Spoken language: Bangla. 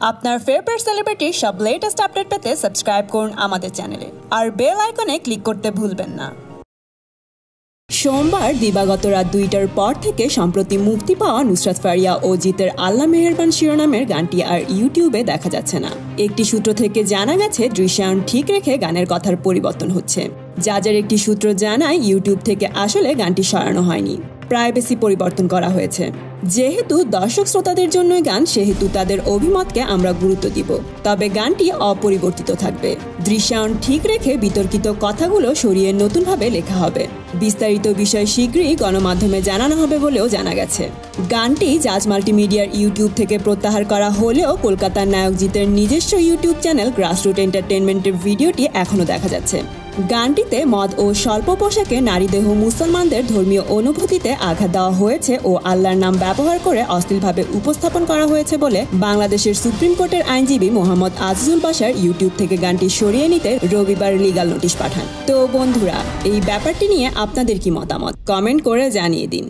আপনার ফেভারিট সেলিব্রিটির সব লেটেস্ট আপডেট পেতে সাবস্ক্রাইব করুন আমাদের চ্যানেলে আর বেল আইকনে ক্লিক করতে ভুলবেন না। সোমবার দিবাগত রাত দুইটার পর থেকে সম্প্রতি মুক্তি পাওয়া নুসরাত ফারিয়া ও জিতের আল্লাহ মেহেরবান শিরোনামের গানটি আর ইউটিউবে দেখা যাচ্ছে না। একটি সূত্র থেকে জানা গেছে, দৃশ্যায়ন ঠিক রেখে গানের কথার পরিবর্তন হচ্ছে। যার একটি সূত্র জানায়, ইউটিউব থেকে আসলে গানটি সরানো হয়নি। প্রাইভেসি পরিবর্তন করা হয়েছে। যেহেতু দর্শক শ্রোতাদের জন্যই গান, সেহেতু তাদের অভিমতকে আমরা গুরুত্ব দিব। তবে গানটি অপরিবর্তিত থাকবে। দৃশ্যায়ন ঠিক রেখে বিতর্কিত কথাগুলো সরিয়ে নতুনভাবে লেখা হবে। বিস্তারিত বিষয় শীঘ্রই গণমাধ্যমে জানানো হবে বলেও জানা গেছে। গানটি জাজ মাল্টিমিডিয়ার ইউটিউব থেকে প্রত্যাহার করা হলেও কলকাতার নায়ক জিতের নিজস্ব ইউটিউব চ্যানেল গ্রাসরুট এন্টারটেনমেন্টের ভিডিওটি এখনও দেখা যাচ্ছে। গানটিতে মদ ও স্বল্প পোশাকে নারীদেহ মুসলমানদের ধর্মীয় অনুভূতিতে আঘাত দেওয়া হয়েছে ও আল্লাহর নাম ব্যবহার করে অশ্লীলভাবে উপস্থাপন করা হয়েছে বলে বাংলাদেশের সুপ্রিম কোর্টের আইনজীবী মোহাম্মদ আজিজুল বাসার ইউটিউব থেকে গানটি সরিয়ে নিতে রবিবার লিগাল নোটিশ পাঠান। তো বন্ধুরা, এই ব্যাপারটি নিয়ে আপনাদের কি মতামত? কমেন্ট করে জানিয়ে দিন।